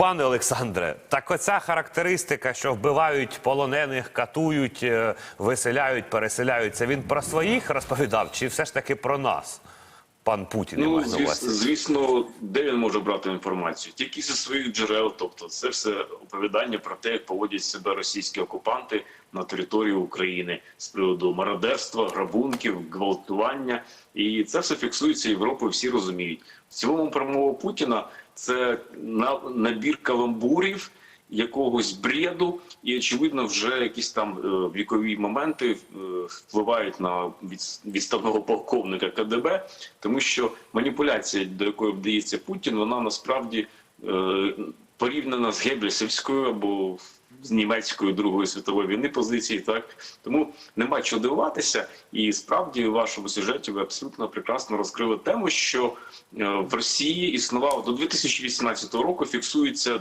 Пане Олександре, так оця характеристика, що вбивають полонених, катують, е, виселяють, переселяють, це він про своїх розповідав, чи все ж таки про нас? Пан Путін Ну, звісно, звісно, де він може брати інформацію? Тільки зі своїх джерел. Тобто, це все оповідання про те, як поводять себе російські окупанти на території України з приводу мародерства, грабунків, гвалтування. І це все фіксується Європою. Всі розуміють. В цілому промова Путіна це на- набір каламбурів. Якогось бреду, і очевидно, вже якісь там е, вікові моменти е, впливають на відставного полковника КДБ, тому що маніпуляція, до якої вдається Путін, вона насправді е, порівняна з Геббельсівською або з німецькою Другої світової війни позиції. Так тому нема чого дивуватися, і справді у вашому сюжеті ви абсолютно прекрасно розкрили тему, що в Росії існував до 2018 року. Фіксується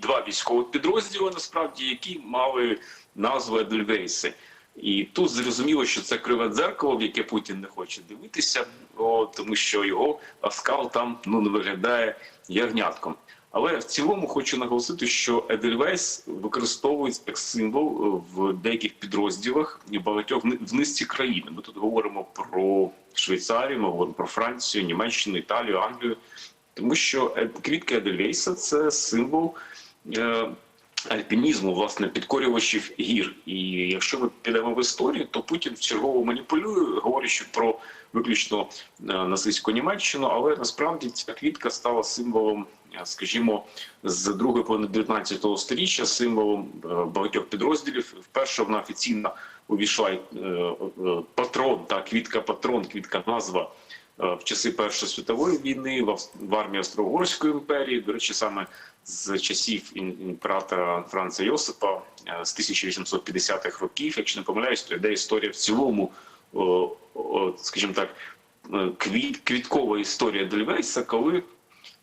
два військових підрозділи, насправді, які мали назву Едельвейси. І тут зрозуміло, що це криве дзеркало, в яке Путін не хоче дивитися, о, тому що його оскал там ну не виглядає ягнятком. Але в цілому хочу наголосити, що Едельвейс використовується як символ е, в деяких підрозділах і багатьох в низці країн. Ми тут говоримо про Швейцарію, ми говоримо про Францію, Німеччину, Італію, Англію, тому що е, квітка Едельвейса це символ. е, Альпінізму, власне, підкорювачів гір. І якщо ми підемо в історію, то Путін чергово маніпулює, говорячи про виключно е, нацистську Німеччину, але насправді ця квітка стала символом, скажімо, з другої половини 19 століття, символом багатьох підрозділів. Вперше вона офіційно увійшла патрон, та квітка патрон, квітка назва в часи Першої світової війни в армії Австро-Угорської імперії. До речі, саме з часів імператора Франца Йосипа е, з 1850-х років, якщо не помиляюсь, то йде історія в цілому, скажімо так, е, квіт, квіткова історія Дельвейса, коли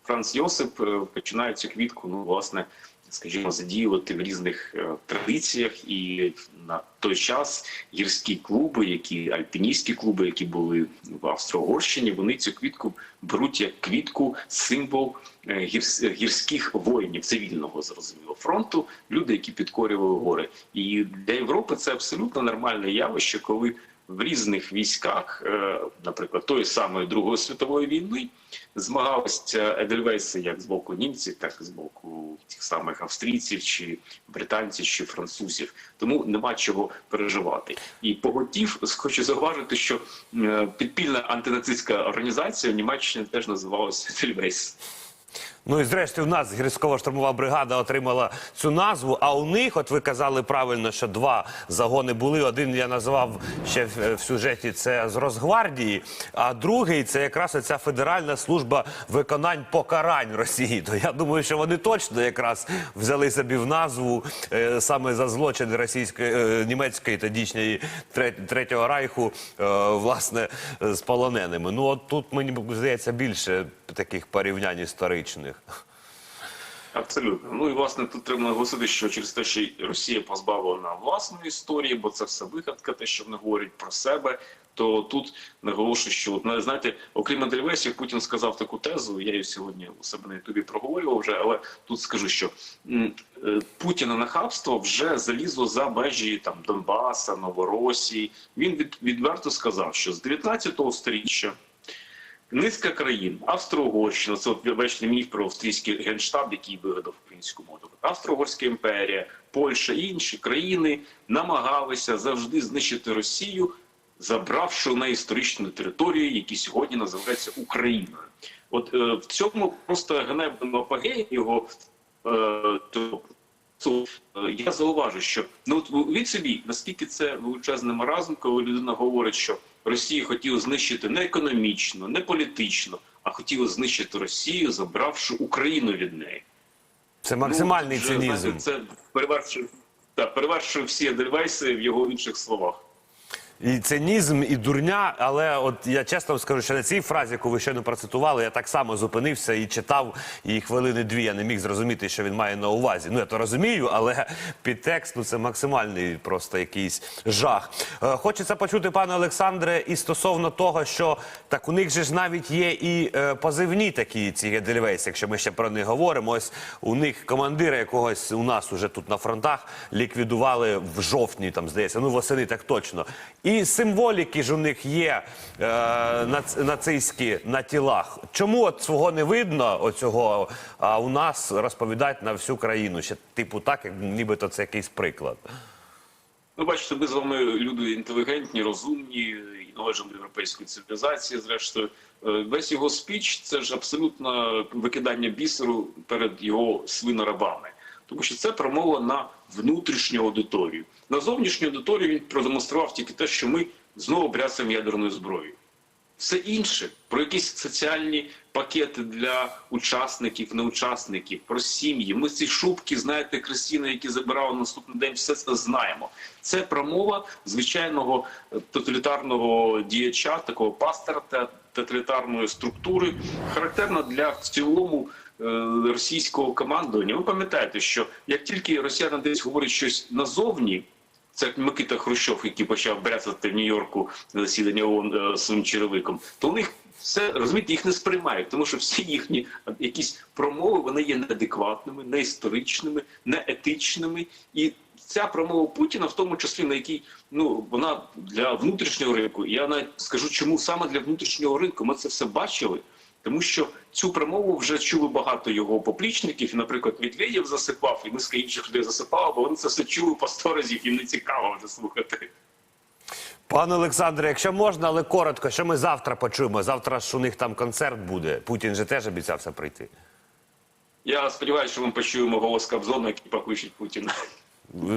Франц Йосип е, починає цю квітку, ну, власне, скажімо, задіювати в різних е, традиціях, і на той час гірські клуби, які альпіністські клуби, які були в Австро-Угорщині, вони цю квітку беруть як квітку, символ е, гірських воїнів цивільного зрозуміло фронту, люди, які підкорювали гори. І для Європи це абсолютно нормальне явище, коли в різних військах, е, наприклад, тої самої Другої світової війни, змагалися Едельвейси як з боку німців, так і з боку тих самих австрійців, чи британців, чи французів. Тому нема чого переживати. І поготів хочу зауважити, що е, підпільна антинацистська організація в Німеччині теж називалася Едельвейс. Ну і зрештою, в нас гірськова штурмова бригада отримала цю назву. А у них, от ви казали правильно, що два загони були. Один я назвав ще в, в сюжеті це з Росгвардії, а другий це якраз ця федеральна служба виконань покарань Росії. То я думаю, що вони точно якраз взяли собі в назву е, саме за злочини російської е, німецької тодішньої тре- третього райху, е, власне, з полоненими. Ну от тут мені здається більше таких порівнянь історичних. Абсолютно. Ну і власне тут треба наголосити, що через те, що Росія позбавлена власної історії, бо це все вигадка, те, що вони говорять про себе. То тут наголошую, що от, знаєте, окрім Андельвесів, Путін сказав таку тезу. Я її сьогодні у себе на Ютубі проговорював вже, але тут скажу, що е, Путіна нахабство вже залізло за межі там Донбаса, Новоросії. Він від, відверто сказав, що з 19 століття Низка країн, Австро-Угорщина, це от вечний міф про австрійський генштаб, який вигадав українську мову. Австро-Угорська імперія, Польща і інші країни намагалися завжди знищити Росію, забравши на історичну територію, які сьогодні називаються Україною. От е, в цьому просто ганебному апогеї його е, е, я зауважу, що ну від собі наскільки це величезний маразм, коли людина говорить, що Росія хотів знищити не економічно, не політично, а хотів знищити Росію, забравши Україну від неї. Це максимальний Ну, цинізм. Це перевершив, та перевершив всі девайси в його інших словах. І цинізм, і дурня, але от я чесно вам скажу, що на цій фразі, яку ви щойно процитували, я так само зупинився і читав і хвилини дві. Я не міг зрозуміти, що він має на увазі. Ну я то розумію, але підтекст ну, це максимальний просто якийсь жах. Е, хочеться почути, пане Олександре, і стосовно того, що так у них же ж навіть є і е, позивні такі ці Гедельвейс, якщо ми ще про них говоримо. Ось у них командира якогось у нас уже тут на фронтах ліквідували в жовтні, там здається, ну восени так точно. І символіки ж у них є е, нац- нацистські на тілах. Чому от свого не видно оцього, а у нас розповідають на всю країну? Ще типу так, як нібито це якийсь приклад. Ну, бачите, ми з вами люди інтелігентні, розумні і належимо до європейської цивілізації. Зрештою, Е, весь його спіч це ж абсолютно викидання бісеру перед його свинорабами. Тому що це промова на внутрішню аудиторію. На зовнішню аудиторію він продемонстрував тільки те, що ми знову бряцаємо ядерною зброєю. Все інше про якісь соціальні пакети для учасників, неучасників, про сім'ї. Ми ці шубки, знаєте, Кристина, які забирали наступний день, все це знаємо. Це промова звичайного е, тоталітарного діяча, такого пастора та тоталітарної структури, характерна для в цілому е, російського командування. Ви пам'ятаєте, що як тільки росіяни десь говорять щось назовні. Це Микита Хрущов, який почав бряцати в Нью-Йорку засідання ООН е, своїм черевиком, то у них все розумієте, їх не сприймають, тому що всі їхні е, якісь промови вони є неадекватними, неісторичними, неетичними. І ця промова Путіна, в тому числі на якій ну вона для внутрішнього ринку. Я навіть скажу, чому саме для внутрішнього ринку ми це все бачили. Тому що цю промову вже чули багато його поплічників. І, наприклад, Медведєв засипав, і низка інших людей засипало, бо вони це все чули по сто разів, їм не цікаво вже слухати. Пане Олександре, якщо можна, але коротко, що ми завтра почуємо? Завтра ж у них там концерт буде. Путін же теж обіцявся прийти. Я сподіваюся, що ми почуємо голос Кобзона, який покличуть Путіна.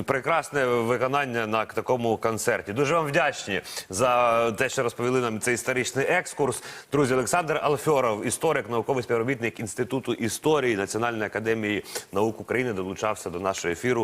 Прекрасне виконання на такому концерті. Дуже вам вдячні за те, що розповіли нам цей історичний екскурс. Друзі, Олександр Алфьоров, історик, науковий співробітник Інституту історії Національної академії наук України, долучався до нашого ефіру.